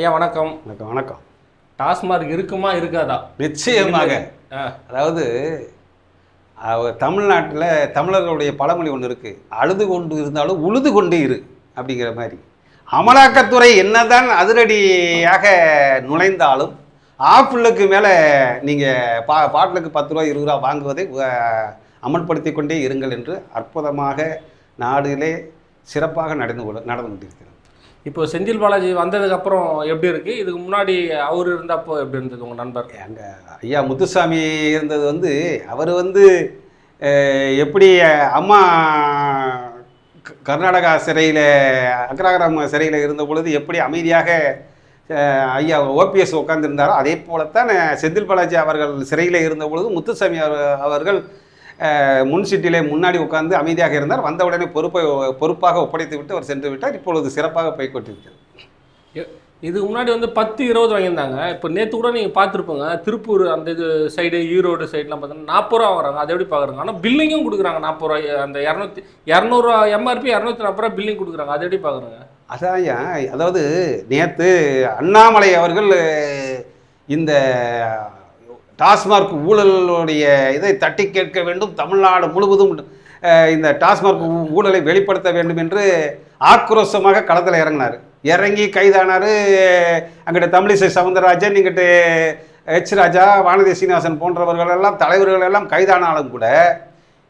ஐயா வணக்கம். வணக்கம் வணக்கம். டாஸ்மார்க் இருக்குமா இருக்காதா? நிச்சயமாக. அதாவது தமிழ்நாட்டில் தமிழர்களுடைய பழமொழி ஒன்று இருக்கு. அழுது கொண்டு இருந்தாலும் உழுது கொண்டு இரு அப்படிங்கிற மாதிரி. அமலாக்கத்துறை என்னதான் அதிரடியாக நுழைந்தாலும் ஆப்பிளுக்கு மேலே நீங்கள் பா பாட்டிலுக்கு பத்து ரூபா இருபது ரூபா வாங்குவதை அமல்படுத்தி கொண்டே இருங்கள் என்று அற்புதமாக நாடிலே சிறப்பாக நடந்து கொள்ள நடந்து கொண்டிருக்கிறது. இப்போ செந்தில் பாலாஜி வந்ததுக்கப்புறம் எப்படி இருக்கு? இதுக்கு முன்னாடி அவர் இருந்தப்போ எப்படி இருந்தது உங்கள் நண்பர்? அங்கே ஐயா முத்துசாமி இருந்தது வந்து அவர் வந்து எப்படி அம்மா க- கர்நாடகா சிறையில் அக்ராகிராம சிறையில் இருந்த பொழுது எப்படி அமைதியாக ஐயா ஓபிஎஸ் உட்காந்துருந்தாரோ அதே போலத்தான் செந்தில் பாலாஜி அவர்கள் சிறையில் இருந்த பொழுது முத்துசாமி அவர்- அவர்கள் முன் சீட்டிலே முன்னாடி உட்கார்ந்து அமைதியாக இருந்தார். வந்த உடனே பொறுப்பை பொறுப்பாக ஒப்படைத்து விட்டு அவர் சென்று விட்டார். இப்பொழுது சிறப்பாக போய் கொண்டிருக்கிறது. இதுக்கு முன்னாடி வந்து பத்து இருபது வாங்கியிருந்தாங்க. இப்போ நேற்று கூட நீங்கள் பார்த்துருப்போங்க. திருப்பூர் அந்த இது சைடு ஈரோடு சைட்லாம் பார்த்தீங்கன்னா நாற்பது ரூபா வராங்க அதை எப்படி பார்க்குறாங்க? ஆனால் பில்லிங்கும் கொடுக்குறாங்க நாற்பது ரூபாய் அந்த இரநூத்தி இரநூறுவா எம்ஆர்பி இரநூத்தி நாற்பது ரூபா பில்லிங் கொடுக்குறாங்க. அதை எப்படி பார்க்குறாங்க? அதான் அதாவது நேற்று அண்ணாமலை அவர்கள் இந்த டாஸ்மார்க் ஊழலுடைய இதை தட்டி கேட்க வேண்டும். தமிழ்நாடு முழுவதும் இந்த டாஸ்மார்க் ஊ- ஊழலை வெளிப்படுத்த வேண்டும் என்று ஆக்ரோஷமாக களத்தில் இறங்கினார். இறங்கி கைதானார் அங்கிட்ட தமிழிசை சவுந்தரராஜன் இங்கிட்டு ஹெச் ராஜா வானதி சீனிவாசன் போன்றவர்கள் எல்லாம் தலைவர்கள் எல்லாம் கைதானாலும் கூட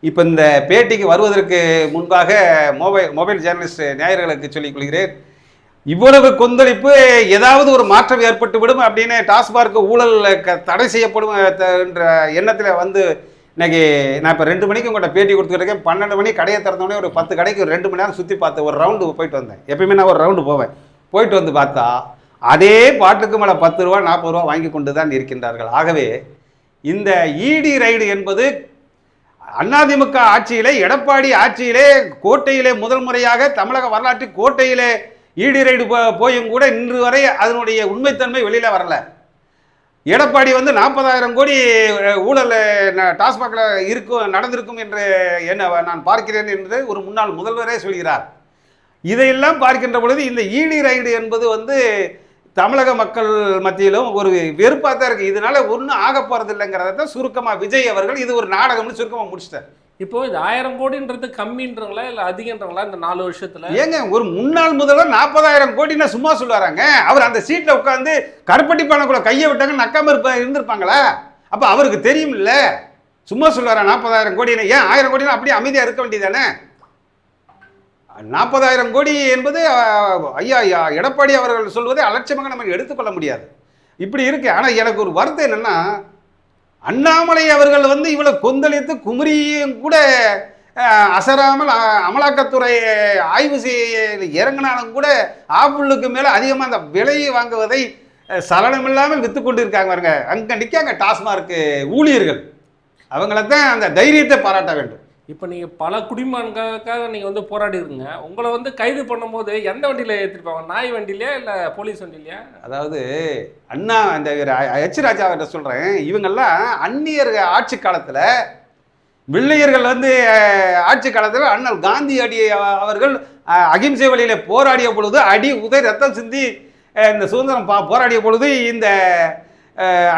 இப்போ இந்த பேட்டிக்கு வருவதற்கு முன்பாக மொபைல் மொபைல் ஜேர்னலிஸ்ட் நேயர்களுக்கு சொல்லிக் கொள்கிறேன். இவ்வளவு கொந்தளிப்பு ஏதாவது ஒரு மாற்றம் ஏற்பட்டு விடும் அப்படின்னு டாஸ்மார்க் ஊழல் க- தடை செய்யப்படும் என்ற எண்ணத்தில் வந்து இன்னைக்கு நான் இப்போ ரெண்டு மணிக்கு உங்கள்கிட்ட பேட்டி கொடுத்துருக்கேன் பன்னெண்டு மணி கடையை திறந்தோடனே ஒரு பத்து கடைக்கு ரெண்டு மணி நேரம் சுற்றி பார்த்து ஒரு ரவுண்டு போயிட்டு வந்தேன். எப்பயுமே நான் ஒரு ரவுண்டு போவேன். போயிட்டு வந்து பார்த்தா அதே பாட்டுக்கு மேலே பத்து ரூபா நாற்பது ரூபா வாங்கி கொண்டு தான் இருக்கின்றார்கள். ஆகவே இந்த இடி ரைடு என்பது அதிமுக ஆட்சியிலே எடப்பாடி ஆட்சியிலே கோட்டையிலே முதல் முறையாக தமிழக வரலாற்று கோட்டையிலே ஈடி ரைடு போ- போயும் கூட இன்று வரை அதனுடைய உண்மைத்தன்மை வெளியில் வரல. எடப்பாடி வந்து நாற்பதாயிரம் கோடி ஊழல் டாஸ்மாகில் இருக்கும் நடந்திருக்கும் என்று என்ன நான் பார்க்கிறேன் என்று ஒரு முன்னாள் முதல்வரே சொல்கிறார். இதையெல்லாம் பார்க்கின்ற பொழுது இந்த ஈடி ரைடு என்பது வந்து தமிழக மக்கள் மத்தியிலும் ஒரு வெறுப்பாக தான் இருக்குது இதனால ஒன்றும் ஆக போகிறது இல்லைங்கிறத தான் சுருக்கமாக விஜய் அவர்கள் இது ஒரு நாடகம்னு சுருக்கமாக முடிச்சிட்டார். இப்போ இது ஆயிரம் கோடின்றது கம்மின்றவங்களா இல்லை அதிகன்றவங்களா இந்த நாலு வருஷத்துல? ஏங்க ஒரு முன்னாள் முதல்வர் நாற்பதாயிரம் கோடினா சும்மா சொல்லுவாராங்க? அவர் அந்த சீட்டில் உட்காந்து கருப்பட்டி பானைக்குள்ள கையை விட்டாங்க நக்காம இருப்ப இருந்திருப்பாங்களா? அப்போ அவருக்கு தெரியும்ல. சும்மா சொல்லுவாரா நாற்பதாயிரம் கோடினா ஏன் ஆயிரம் கோடினா அப்படியே அமைதியாக இருக்க வேண்டியதானே நாற்பதாயிரம் கோடி என்பது ஐயா ஐயா எடப்பாடி அவர்கள் சொல்வதை அலட்சியமாக நம்ம எடுத்துக்கொள்ள முடியாது. இப்படி இருக்கு. ஆனால் எனக்கு ஒரு வருத்தம் என்னன்னா அண்ணாமலை அவர்கள் வந்து இவ்வளவு கொந்தளித்து குமரியும் கூட அசராமல் அமலாக்கத்துறை ஆய்வு செய்ய இறங்கினாலும் கூட ஆப்பிளுக்கு மேலே அதிகமாக அந்த விலையை வாங்குவதை சலனம் இல்லாமல் விற்று கொண்டு இருக்காங்க பாருங்க. அங்கே நிற்காங்க டாஸ்மார்க் ஊழியர்கள். அவங்கள தான் அந்த தைரியத்தை பாராட்ட வேண்டும். இப்போ நீங்கள் பல குடிமகனுக்காக நீங்கள் வந்து போராடி இருக்கீங்க உங்களை வந்து கைது பண்ணும்போது எந்த வண்டியில் ஏற்றிருப்பாங்க நாய் வண்டியிலையா இல்லை போலீஸ் வண்டியிலையா? அதாவது அண்ணா இந்த இவர் எச் ராஜா கிட்ட சொல்கிறேன் இவங்கெல்லாம் அந்நியர் ஆட்சி காலத்தில் வெள்ளையர்கள் வந்து ஆட்சி காலத்தில் அண்ணல் காந்தி அடி அவர்கள் அகிம்சை வழியில் போராடிய பொழுது அடி உதை ரத்தம் சிந்தி இந்த சுதந்திரம் பா போராடிய பொழுது இந்த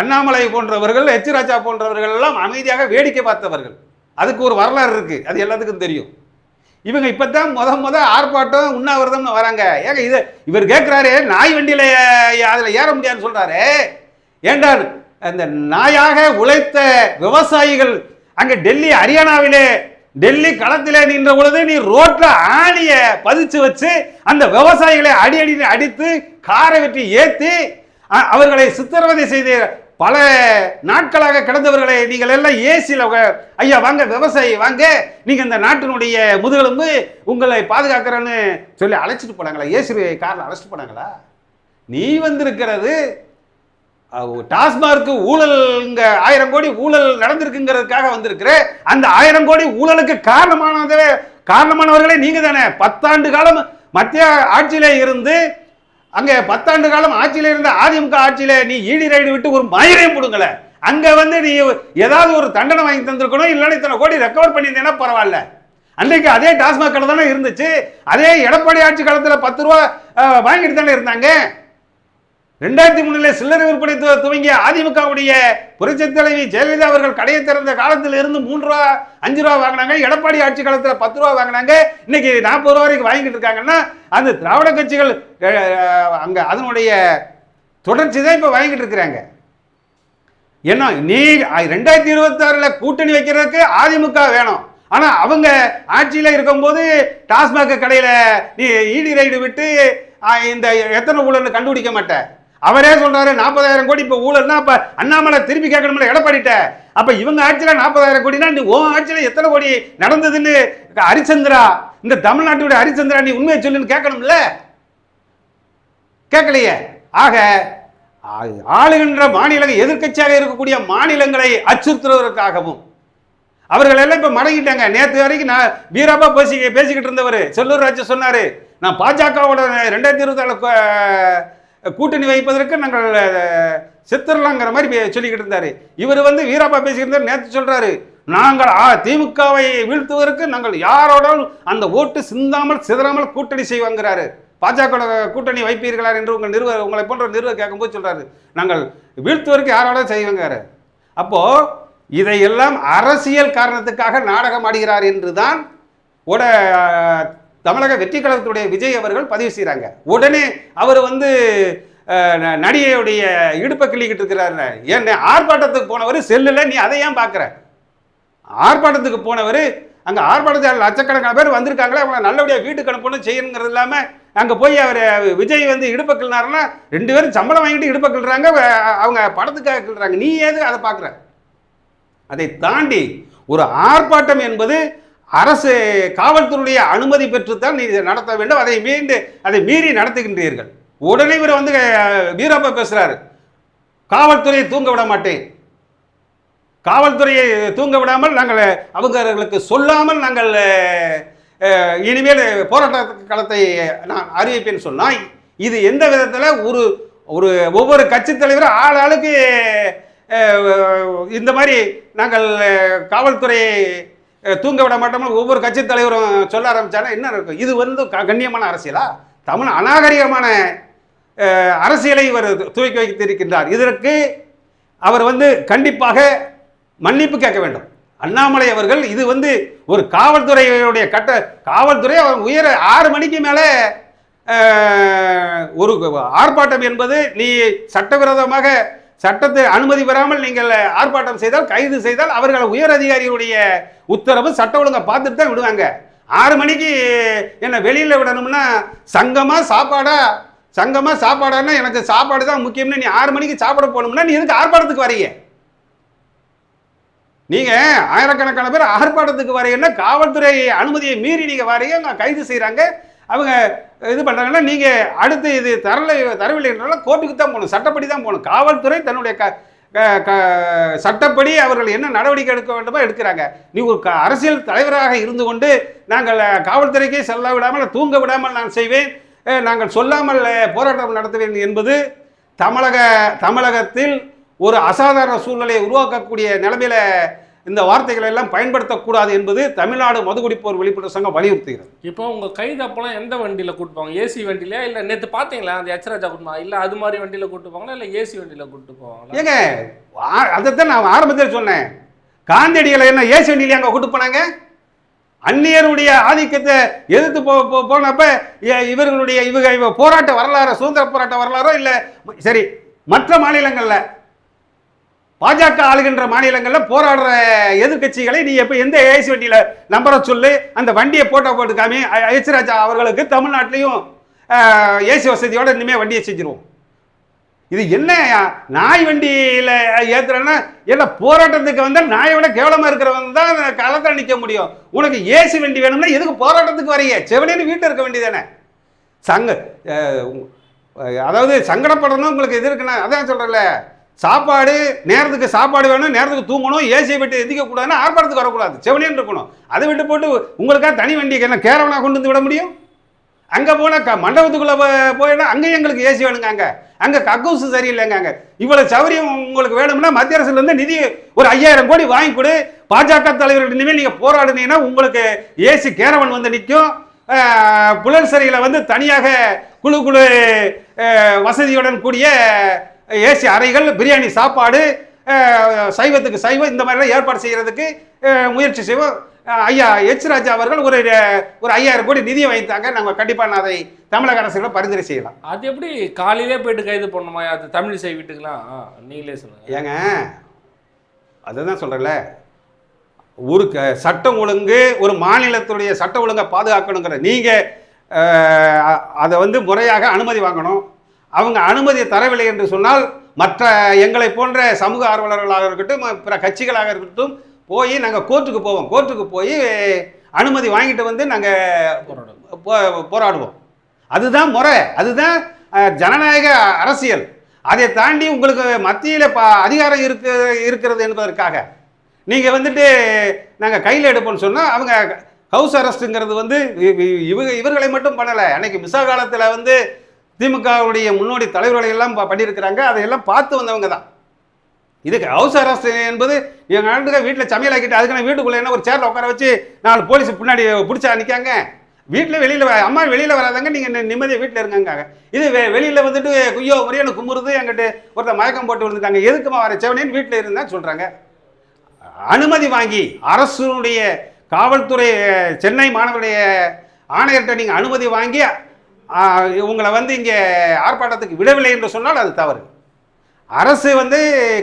அண்ணாமலை போன்றவர்கள் எச் ராஜா போன்றவர்கள் எல்லாம் அமைதியாக வேடிக்கை பார்த்தவர்கள். அதுக்கு ஒரு வரலாறு இருக்குது அது எல்லாத்துக்கும் தெரியும். இவங்க இப்போ தான் முத முத ஆர்ப்பாட்டம் உண்ணாவிரதம்னு வராங்க. ஏங்க இது இவர் கேட்குறாரு நாய் வண்டியில் அதில் ஏற முடியாதுன்னு சொல்கிறாரு ஏண்டா அந்த நாயாக உழைத்த விவசாயிகள் அங்கே டெல்லி ஹரியானாவிலே டெல்லி களத்தில் நின்ற பொழுது நீ ரோட்டில் ஆணியை பதிச்சு வச்சு அந்த விவசாயிகளை அடி அடி அடித்து காரை வெட்டி ஏற்றி அவர்களை சித்திரவதை செய்து பல நாட்களாக கிடந்தவர்களை நீங்கள் எல்லாம் ஏசியில் ஐயா வாங்க விவசாயி வாங்க. நீங்கள் இந்த நாட்டினுடைய முதுகெலும்பு உங்களை பாதுகாக்கிறேன்னு சொல்லி அழைச்சிட்டு போனாங்களா? ஏசி காரில் அழைச்சிட்டு போனாங்களா? நீ வந்திருக்கிறது டாஸ்மார்க்கு ஊழல்ங்க ஆயிரம் கோடி ஊழல் நடந்திருக்குங்கிறதுக்காக வந்திருக்கிற அந்த ஆயிரம் கோடி ஊழலுக்கு காரணமானதே காரணமானவர்களே நீங்கள் தானே பத்தாண்டு காலம் மத்திய ஆட்சியில இருந்து அங்கே பத்தாண்டு காலம் ஆட்சியில் இருந்த அதிமுக ஆட்சியில் நீ ஈடி ரைடு விட்டு ஒரு மயிரையும் கொடுங்கல அங்கே வந்து நீ ஏதாவது ஒரு தண்டனை வாங்கி தந்திருக்கணும் இல்லைன்னா இத்தனை கோடி ரெக்கவர் பண்ணியிருந்தேன்னா பரவாயில்ல. அன்றைக்கு அதே டாஸ்மாக் கடை தானே இருந்துச்சு. அதே எடப்பாடி ஆட்சி காலத்தில் பத்து ரூபா வாங்கிட்டு தானே இருந்தாங்க. ரெண்டாயிரத்தி மூணுல சில்லறை விற்பனை துவங்கிய அதிமுகவுடைய புரட்சி தலைவி ஜெயலலிதா அவர்கள் கடையை திறந்த காலத்தில் இருந்து மூன்று ரூபா அஞ்சு ரூபா வாங்கினாங்க. எடப்பாடி ஆட்சி காலத்தில் பத்து ரூபா வாங்கினாங்க. இன்னைக்கு நாற்பது ரூபா வரைக்கும் வாங்கிட்டு இருக்காங்கன்னா அந்த திராவிட கட்சிகள் அங்கே அங்க அதனுடைய தொடர்ச்சி தான் இப்ப வாங்கிட்டு இருக்கிறாங்க. ஏன்னா நீ ரெண்டாயிரத்தி இருபத்தி கூட்டணி வைக்கிறதுக்கு அதிமுக வேணும். ஆனா அவங்க ஆட்சியில இருக்கும்போது டாஸ்மாக் கடையில நீ ஈடி ரைடு விட்டு இந்த எத்தனை ஊழல்னு கண்டுபிடிக்க மாட்டேன் அவரே சொல்றாரு நாற்பதாயிரம் கோடி இப்போ ஊழல்னா அப்ப அண்ணாமலை திருப்பி கேட்கணும்ல எடப்பாடிட்ட அப்ப இவங்க ஆட்சியில நாற்பதாயிரம் கோடினா நீ உன் ஆட்சியில எத்தனை கோடி நடந்ததுன்னு ஹரிச்சந்திரா இந்த தமிழ்நாட்டுடைய ஹரிச்சந்திரா நீ உண்மையை சொல்லுன்னு கேட்கணும்ல? கேட்கலையே. ஆக ஆளுகின்ற மாநிலங்கள் எதிர்க்கட்சியாக இருக்கக்கூடிய மாநிலங்களை அச்சுறுத்துவதற்காகவும். அவர்கள் எல்லாம் இப்போ மடங்கிட்டாங்க. நேற்று வரைக்கும் நான் வீரப்பா பேசி பேசிக்கிட்டு இருந்தவர் செல்லூர் ராஜு சொன்னார் நான் பாஜகவோட ரெண்டாயிரத்தி இருபத்தி கூட்டணி வைப்பதற்கு நாங்கள் செத்துடலாங்கிற மாதிரி சொல்லிக்கிட்டு இருந்தார். இவர் வந்து வீரப்பா பேசிக்கிட்டு நேற்று சொல்கிறாரு நாங்கள் ஆ, திமுகவை வீழ்த்துவதற்கு நாங்கள் யாரோடும் அந்த ஓட்டு சிந்தாமல் சிதறாமல் கூட்டணி செய்வாங்கிறாரு. பாஜக கூட்டணி வைப்பீர்களா என்று உங்கள் நிறுவ உங்களை போன்ற நிறுவ கேட்கும்போது சொல்கிறாரு நாங்கள் வீழ்த்துவதற்கு யாரோட செய்வாங்கிறாரு. அப்போது இதையெல்லாம் அரசியல் காரணத்துக்காக நாடகம் ஆடுகிறார் என்று தான் உட தமிழக வெற்றி கழகத்துடைய விஜய் அவர்கள் பதிவு செய்கிறாங்க உடனே அவர் வந்து ந- நடிகையுடைய இடுப்பை கிள்ளிக்கிட்டு இருக்கிறாரு ஏன் ஆர்ப்பாட்டத்துக்கு போனவர் செல்லில் நீ அதை ஏன் பார்க்குற? ஆர்ப்பாட்டத்துக்கு போனவர் அங்கே ஆர்ப்பாட்டத்தில் லட்சக்கணக்கான பேர் வந்திருக்காங்களே அவங்கள நல்லபடியாக வீட்டுக்கு அனுப்பணும் செய்யணுங்கிறது இல்லாமல் அங்கே போய் அவர் விஜய் வந்து இடுப்பை கிள்னாருன்னா ரெண்டு பேரும் சம்பளம் வாங்கிட்டு இடுப்பை கிள்றாங்க அவங்க படத்துக்காக கிள்றாங்க நீ ஏது அதை பார்க்குற? அதை தாண்டி ஒரு ஆர்ப்பாட்டம் என்பது அரசு காவல்துறையுடைய அனுமதி பெற்றுத்தான் நீ இதை நடத்த வேண்டும். அதை மீண்டு அதை மீறி நடத்துகின்றீர்கள். உடனே இவர் வந்து வீரப்ப வீரப்பா பேசுறாரு. காவல்துறையை தூங்க விட மாட்டேன். காவல்துறையை தூங்க விடாமல் நாங்கள் அவங்களுக்கு சொல்லாமல் நாங்கள் இனிமேல் போராட்ட களத்தை நான் அறிவிப்பேன்னு சொன்னால் இது எந்த விதத்தில்? ஒரு ஒரு ஒவ்வொரு கட்சி தலைவரும் ஆள் ஆளுக்கு இந்த மாதிரி நாங்கள் காவல்துறையை தூங்க விட மாட்டோம்னு ஒவ்வொரு கட்சி தலைவரும் சொல்ல ஆரம்பிச்சானா என்ன இருக்கும் இது வந்து க- கண்ணியமான அரசியலா? தமிழ் அநாகரிகமான அரசியலை இவர் துவக்கி வைத்திருக்கின்றார். இதற்கு அவர் வந்து கண்டிப்பாக மன்னிப்பு கேட்க வேண்டும். அண்ணாமலை அவர்கள் இது வந்து ஒரு காவல்துறையுடைய கட்ட காவல்துறை அவர் உயர ஆறு மணிக்கு மேலே ஒரு ஆர்ப்பாட்டம் என்பது நீ சட்டவிரோதமாக சட்டத்தை அனுமதி பெறாமல் நீங்கள் ஆர்ப்பாட்டம் செய்தால் கைது செய்தால் அவர்கள் உயர் அதிகாரியுடைய உத்தரவு சட்ட ஒழுங்கை பார்த்துட்டு தான் விடுவாங்க. ஆறு மணிக்கு என்னை வெளியில் விடணும்னா சங்கமாக சாப்பாடா சங்கமாக சாப்பாடான்னா எனக்கு சாப்பாடு தான் முக்கியம்னு நீ ஆறு மணிக்கு சாப்பிட போகணும்னா நீ எதுக்கு ஆர்ப்பாட்டத்துக்கு வரீங்க? நீங்கள் ஆயிரக்கணக்கான பேர் ஆர்ப்பாட்டத்துக்கு வரீங்கன்னா காவல்துறை அனுமதியை மீறி நீங்கள் வரீங்க கைது செய்கிறாங்க அவங்க இது பண்ணுறாங்கன்னா நீங்கள் அடுத்து இது தரல தரவில்லைன்றனால கோர்ட்டுக்கு தான் போகணும் சட்டப்படி தான் போகணும். காவல்துறை தன்னுடைய க க- க- சட்டப்படி அவர்கள் என்ன நடவடிக்கை எடுக்க வேண்டுமோ எடுக்கிறாங்க. நீ ஒரு க- அரசியல் தலைவராக இருந்து கொண்டு நாங்கள் காவல்துறைக்கே செல்ல விடாமல் தூங்க விடாமல் நான் செய்வேன். நாங்கள் சொல்லாமல் போராட்டம் நடத்துவேன் என்பது தமிழக தமிழகத்தில் ஒரு அசாதாரண சூழ்நிலையை உருவாக்கக்கூடிய நிலைமையில இந்த வார்த்தைகளை எல்லாம் பயன்படுத்தக்கூடாது என்பது தமிழ்நாடு மதுகுடிப்போர் விழிப்புணர்வு சங்கம் வலியுறுத்துகிறது. இப்போ உங்க கைது அப்போலாம் எந்த வண்டியில கூட்டு போவாங்க ஏசி வண்டியில இல்ல நேத்து பாத்தீங்களா? அந்த எச்ராஜா கூட்டு போவாங்க இல்ல அது மாதிரி வண்டியில கூட்டு போவாங்களா இல்ல ஏசி வண்டியில கூட்டு போவாங்களா ஏங்க அதைத்தான் நான் ஆரம்பத்தில் சொன்னேன். காந்தியடிகளை என்ன ஏசி வண்டியில அங்கே கூட்டு போனாங்க? அந்நியருடைய ஆதிக்கத்தை எதிர்த்து போ போனப்ப இவர்களுடைய இவங்க இவ போராட்ட வரலாறு சுதந்திர போராட்ட வரலாறோ இல்லை சரி மற்ற மாநிலங்களில் பாஜக ஆளுகின்ற மாநிலங்களில் போராடுற எதிர்க்கட்சிகளை நீ எப்போ எந்த ஏசி வண்டியில் நம்பரை சொல்லு? அந்த வண்டியை போட்டோ போட்டு காமி எச்ராஜா அவர்களுக்கு தமிழ்நாட்டிலையும் ஏசி வசதியோடு இனிமேல் வண்டியை செஞ்சிருவோம். இது என்ன நாய் வண்டியில் ஏற்றுறேன்னா எல்லாம் போராட்டத்துக்கு வந்தால் நாயை விட கேவலமாக இருக்கிறவங்க தான் களத்தில் நிற்க முடியும். உனக்கு ஏசி வண்டி வேணும்னா எதுக்கு போராட்டத்துக்கு வரைய செவனின்னு வீட்டில் இருக்க வேண்டியதானே சங்க அதாவது சங்கடப்படணும் உங்களுக்கு இது இருக்குன்னா அதான் சொல்கிறேன்ல சாப்பாடு நேரத்துக்கு சாப்பாடு வேணும் நேரத்துக்கு தூங்கணும் ஏசியை விட்டு எதிக்க கூடாதுன்னா ஆர்ப்பாட்டத்துக்கு வரக்கூடாது. செவனேன்னு இருக்கணும். அதை விட்டு போட்டு உங்களுக்காக தனி வண்டியை என்ன கேரவனா கொண்டு வந்து விட முடியும்? அங்கே போனால் க மண்டபத்துக்குள்ளே போயினா அங்கேயும் எங்களுக்கு ஏசி வேணுங்க அங்கே. அங்கே கக்கூசு சரியில்லைங்க அங்கே. இவ்வளோ சௌரியம் உங்களுக்கு வேணும்னா மத்திய அரசுலேருந்து நிதி ஒரு ஐயாயிரம் கோடி வாங்கி கொடு. பாஜக தலைவர்கள் இனிமேல் நீங்கள் போராடுனீங்கன்னா உங்களுக்கு ஏசி கேரவன் வந்து நிற்கும் புலல் சிறையில் வந்து தனியாக குழு குழு வசதியுடன் கூடிய ஏசி அறைகள் பிரியாணி சாப்பாடு சைவத்துக்கு சைவம் இந்த மாதிரிலாம் ஏற்பாடு செய்கிறதுக்கு முயற்சி செய்வோம். ஐயா எச் ராஜா அவர்கள் ஒரு ஒரு ஐயாயிரம் கோடி நிதியை வைத்தாங்க. நம்ம கண்டிப்பாக நான் அதை தமிழக அரசுகளை பரிந்துரை செய்யலாம். அது எப்படி காலையிலே போயிட்டு கைது பண்ணுமா அது தமிழ் செய் வீட்டுக்கெல்லாம்? ஆ, நீங்களே சொல்லுங்க. ஏங்க அதுதான் சொல்கிறேன்ல ஒரு க சட்டம் ஒழுங்கு ஒரு மாநிலத்துடைய சட்ட ஒழுங்கை பாதுகாக்கணுங்கிற நீங்கள் அதை வந்து முறையாக அனுமதி வாங்கணும். அவங்க அனுமதி தரவில்லை என்று சொன்னால் மற்ற எங்களை போன்ற சமூக ஆர்வலர்களாக இருக்கட்டும் பிற கட்சிகளாக இருக்கட்டும் போய் நாங்கள் கோர்ட்டுக்கு போவோம். கோர்ட்டுக்கு போய் அனுமதி வாங்கிட்டு வந்து நாங்கள் போ- போராடுவோம். அதுதான் முறை. அதுதான் ஜனநாயக அரசியல். அதை தாண்டி உங்களுக்கு மத்தியில் ப அதிகாரம் இருக்கு இருக்கிறது என்பதற்காக. நீங்கள் வந்துட்டு நாங்கள் கையில் எடுப்போம்னு சொன்னால் அவங்க ஹவுஸ் அரெஸ்ட்டுங்கிறது வந்து இ- இவங்க இவர்களை மட்டும் பண்ணலை. அன்னைக்கு மிசா காலத்தில் வந்து திமுகவுடைய முன்னோடி தலைவர்களை எல்லாம் பண்ணியிருக்கிறாங்க. அதையெல்லாம் பார்த்து வந்தவங்க தான். இதுக்கு ஹவுஸ் அரெஸ்ட் என்பது எங்கள் நாட்டுக்கு வீட்டில் சமையல் ஆக்கிட்டு அதுக்கான நான் வீட்டுக்குள்ளே என்ன ஒரு சேரில் உட்கார வச்சு நாலு போலீஸ் பின்னாடி பிடிச்சா நிற்காங்க வீட்டில் வெளியில் அம்மா வெளியில் வராதாங்க நீங்கள் நிம்மதியாக வீட்டில் இருங்காங்க இது வெ வெளியில் வந்துட்டு குய்யோ முறையான கும்புறது எங்கிட்ட ஒருத்தர் மயக்கம் போட்டு விழுந்துட்டாங்க. எதுக்குமா வர செவனேன்னு வீட்டில் இருந்தா சொல்கிறாங்க அனுமதி வாங்கி அரசுடைய காவல்துறை சென்னை மாணவருடைய ஆணையர்கிட்ட நீங்கள் அனுமதி வாங்கி உங்களை வந்து இங்கே ஆர்ப்பாட்டத்துக்கு விடவில்லை என்று சொன்னால் அது தவறு. அரசு வந்து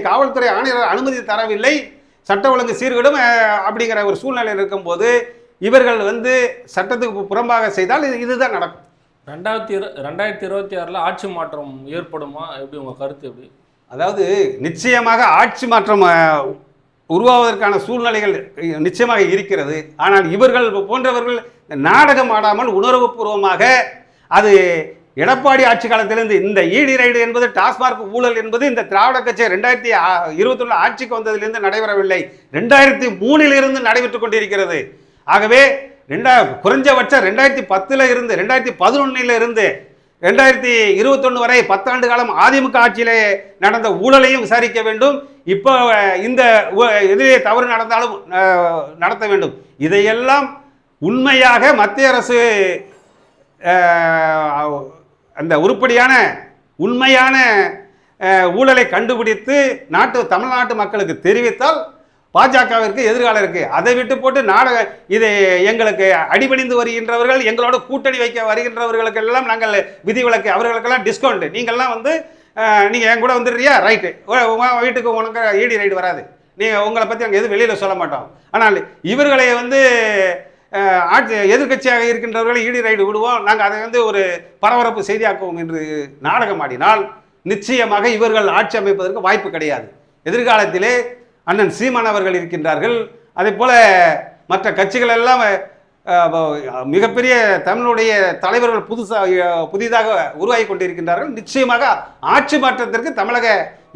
காவல்துறை ஆணையர் அனுமதி தரவில்லை சட்ட ஒழுங்கு சீர்கேடும் அப்படிங்கிற ஒரு சூழ்நிலையில் இருக்கும்போது இவர்கள் வந்து சட்டத்துக்கு புறம்பாக செய்தால் இது இதுதான் நடக்கும். ரெண்டாயிரத்தி இரு ரெண்டாயிரத்தி இருபத்தி ஆறில் ஆட்சி மாற்றம் ஏற்படுமா? எப்படி உங்கள் கருத்து எப்படி? அதாவது நிச்சயமாக ஆட்சி மாற்றம் உருவாவதற்கான சூழ்நிலைகள் நிச்சயமாக இருக்கிறது. ஆனால் இவர்கள் போன்றவர்கள் நாடகம் ஆடாமல் உணர்வுபூர்வமாக எடப்பாடி ஆட்சி காலத்திலிருந்து இந்த ஈடி ரைடு என்பது டாஸ்மார்க் ஊழல் என்பது இந்த திராவிட கட்சி ரெண்டாயிரத்தி இருபத்தொன்னு ஆட்சிக்கு வந்ததிலிருந்து நடைபெறவில்லை. ரெண்டாயிரத்தி மூணிலிருந்து நடைபெற்று கொண்டிருக்கிறது. ஆகவே ரெண்டா குறைஞ்சபட்சம் ரெண்டாயிரத்தி பத்தில் இருந்து ரெண்டாயிரத்தி பதினொன்னில் இருந்து ரெண்டாயிரத்தி இருபத்தொன்று வரை பத்தாண்டு காலம் அதிமுக ஆட்சியிலே நடந்த ஊழலையும் விசாரிக்க வேண்டும். இப்போ இந்த எதிரே தவறு நடந்தாலும் நடத்த வேண்டும். இதையெல்லாம் உண்மையாக மத்திய அரசு அந்த உருப்படியான உண்மையான ஊழலை கண்டுபிடித்து நாட்டு தமிழ்நாட்டு மக்களுக்கு தெரிவித்தால் பாஜகவிற்கு எதிர்காலம் இருக்குது அதை விட்டு போட்டு நாடக இது எங்களுக்கு அடிபணிந்து வருகின்றவர்கள் எங்களோட கூட்டணி வைக்க வருகின்றவர்களுக்கெல்லாம் நாங்கள் விதிவிலக்கு அவர்களுக்கெல்லாம் டிஸ்கவுண்ட் நீங்கள்லாம் வந்து நீங்கள் என் கூட வந்துடுறியா? ரைட்டு உங்கள் வீட்டுக்கு உனக்கு ஈடி ரைடு வராது. நீங்கள் உங்களை பற்றி நாங்கள் எதுவும் வெளியில் சொல்ல மாட்டோம். ஆனால் இவர்களை வந்து ஆட்சி எதிர்க்கட்சியாக இருக்கின்றவர்களை ஈடி ரைடு விடுவோம். நாங்கள் அதை வந்து ஒரு பரபரப்பு செய்தியாக்குவோம் என்று நாடகம் ஆடினால் நிச்சயமாக இவர்கள் ஆட்சி அமைப்பதற்கு வாய்ப்பு கிடையாது. எதிர்காலத்திலே அண்ணன் சீமான் அவர்கள் இருக்கின்றார்கள். அதே போல் மற்ற கட்சிகள் எல்லாம் மிகப்பெரிய தமிழுடைய தலைவர்கள் புதுசாக புதிதாக உருவாகி கொண்டிருக்கின்றார்கள். நிச்சயமாக ஆட்சி மாற்றத்திற்கு தமிழக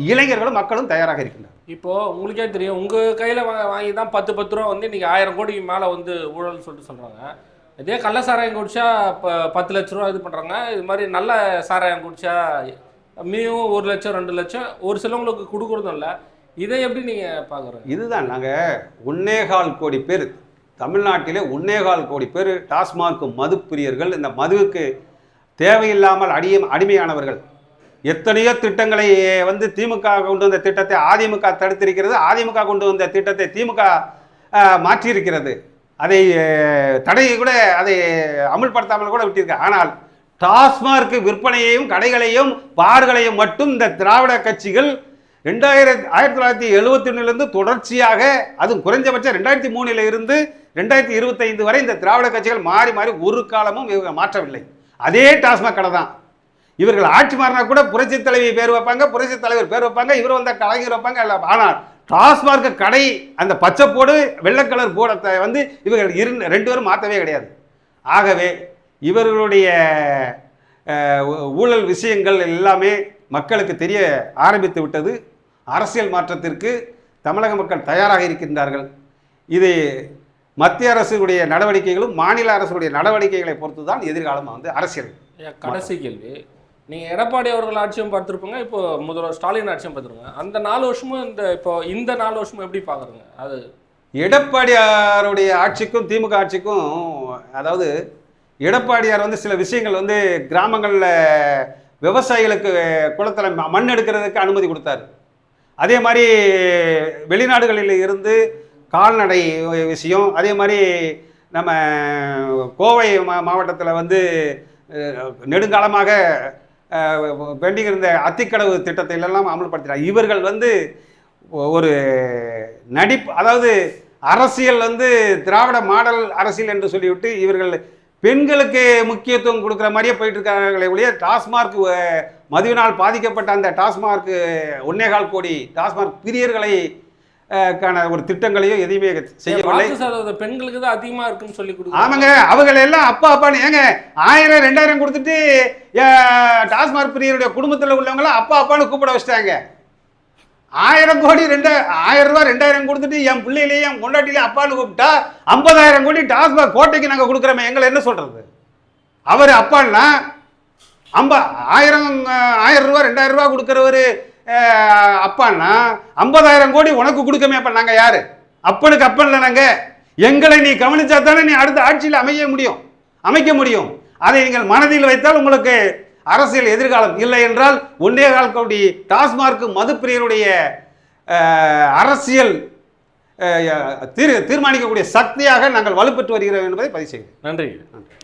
இளைஞர்களும் மக்களும் தயாராக இருக்கின்றனர். இப்போ உங்களுக்கே தெரியும் உங்க கையில வாங்கி தான் பத்து பத்து ரூபா வந்து இன்னைக்கு ஆயிரம் கோடிக்கு மேல வந்து ஊழல்னு சொல்லிட்டு சொல்றாங்க. இதே கள்ள சாராயம் குடிச்சா இப்போ பத்து லட்ச ரூபா இது பண்றாங்க. இது மாதிரி நல்ல சாராயம் குடிச்சா மினிமம் ஒரு லட்சம் ரெண்டு லட்சம் ஒரு சிலவங்களுக்கு கொடுக்குறதும் இல்லை. இதை எப்படி நீங்க பாக்குறீங்க? இதுதான் நாங்கள் ஒன்னேகால் கோடி பேர் தமிழ்நாட்டிலே ஒன்னேகால் கோடி பேர் டாஸ்மாக் மது பிரியர்கள் இந்த மதுவுக்கு தேவையில்லாமல் அடிய அடிமையானவர்கள். எத்தனையோ திட்டங்களை வந்து திமுக கொண்டு வந்த திட்டத்தை அதிமுக தடுத்திருக்கிறது. அதிமுக கொண்டு வந்த திட்டத்தை திமுக மாற்றியிருக்கிறது. அதை தடையை கூட அதை அமுல்படுத்தாமல் கூட விட்டிருக்கு. ஆனால் டாஸ்மார்க் விற்பனையையும் கடைகளையும் பார்களையும் மட்டும் இந்த திராவிட கட்சிகள் ரெண்டாயிரத்தி ஆயிரத்தி தொள்ளாயிரத்தி எழுபத்தி ஒன்றிலிருந்து தொடர்ச்சியாக அதுவும் குறைஞ்சபட்சம் ரெண்டாயிரத்தி மூணில் இருந்து ரெண்டாயிரத்தி இருபத்தைந்து வரை இந்த திராவிட கட்சிகள் மாறி மாறி ஒரு காலமும் இவங்க மாற்றவில்லை. அதே டாஸ்மாக் கடை தான் இவர்கள் ஆட்சி மாறினா கூட புரட்சி தலைவி பேர் வைப்பாங்க புரட்சி தலைவர் பேர் வைப்பாங்க இவர் வந்த கலைஞர் வைப்பாங்க எல்லாம் ஆனால் டாஸ்மார்க் கடை அந்த பச்சை போடு வெள்ளை கலர் போடத்தை வந்து இவர்கள் இரு ரெண்டு பேரும் மாற்றவே கிடையாது. ஆகவே இவர்களுடைய ஊழல் விஷயங்கள் எல்லாமே மக்களுக்கு தெரிய ஆரம்பித்து விட்டது. அரசியல் மாற்றத்திற்கு தமிழக மக்கள் தயாராக இருக்கின்றார்கள். இது மத்திய அரசுடைய நடவடிக்கைகளும் மாநில அரசுடைய நடவடிக்கைகளை பொறுத்து தான் எதிர்காலம் வந்து அரசியல். கடைசி கேள்வி. நீங்கள் எடப்பாடி அவர்கள் ஆட்சியும் பார்த்துருப்பீங்க இப்போ முதல்வர் ஸ்டாலின் ஆட்சியும் பார்த்துருங்க அந்த நாலு வருஷமும் இந்த இப்போ இந்த நாலு வருஷமும் எப்படி பாக்குறீங்க? அது எடப்பாடியாருடைய ஆட்சிக்கும் திமுக ஆட்சிக்கும் அதாவது எடப்பாடியார் வந்து சில விஷயங்கள் வந்து கிராமங்களில் விவசாயிகளுக்கு குளத்தில் ம- மண் எடுக்கிறதுக்கு அனுமதி கொடுத்தாரு. அதே மாதிரி வெளிநாடுகளில் இருந்து கால்நடை விஷயம் அதே மாதிரி நம்ம கோவை மா மாவட்டத்தில் வந்து நெடுங்காலமாக பெண்டிங் இருந்த அத்திக்கடவு திட்டத்தை எல்லாம் அமல்படுத்தினார். இவர்கள் வந்து ஒரு நடிப்பு அதாவது அரசியல் வந்து திராவிட மாடல் அரசியல் என்று சொல்லிவிட்டு இவர்கள் பெண்களுக்கு முக்கியத்துவம் கொடுக்குற மாதிரியே போயிட்டு இருக்காங்களே ஒழிய டாஸ்மார்க் மதுவினால் பாதிக்கப்பட்ட அந்த டாஸ்மார்க் ஒன்னேகால் கோடி டாஸ்மார்க் பிரியர்களை கான ஒரு திட்டங்களையோ எதையுமே செய்யவில்லை. பெண்களுக்கு தான் அதிகமா இருக்குன்னு சொல்லி கொடுக்குறாங்க. ஆமாங்க அவங்க எல்லாம் அப்பா அப்பான்னு ஏங்க ஆயிரம் ரெண்டாயிரம் கொடுத்துட்டு டாஸ்மாக் பிரியருடைய குடும்பத்தில் உள்ளவங்களாம் அப்பா அப்பான்னு கூப்பிட வச்சிட்டாங்க. ஆயிரம் கோடி ரெண்டு ஆயிரம் ரூபாய் ரெண்டாயிரம் கொடுத்துட்டு என் பிள்ளையிலேயே என் கொண்டாட்டிலேயே அப்பான்னு கூப்பிட்டா ஐம்பதாயிரம் கோடி டாஸ்மாக் கோட்டைக்கு நாங்கள் கொடுக்குறோமே எங்களை என்ன சொல்றது? அவர் அப்பான்னா ஐம்ப ஆயிரம் ஆயிரம் ரூபா ரெண்டாயிரம் ரூபா கொடுக்குறவர் அப்பான்னா ஐம்பதாயிரம் கோடி உனக்கு கொடுக்கமே அப்ப நாங்க யாரு? அப்பனுக்கு அப்பன்ல நாங்க. எங்களை நீ கவனிச்சா தானே நீ அடுத்த ஆட்சியில் அமைய முடியும். அமைக்க முடியும். அதை நீங்கள் மனதில் வைத்தால் உங்களுக்கு அரசியல் எதிர்காலம் இல்லை என்றால் ஒன்றே கால் கோடி டாஸ்மார்க் மதுப்பிரியருடைய அரசியல் தீர் தீர்மானிக்கக்கூடிய சக்தியாக நாங்கள் வலுப்பெற்று வருகிறோம் என்பதை பதிவு செய்கிறேன். நன்றி. நன்றி.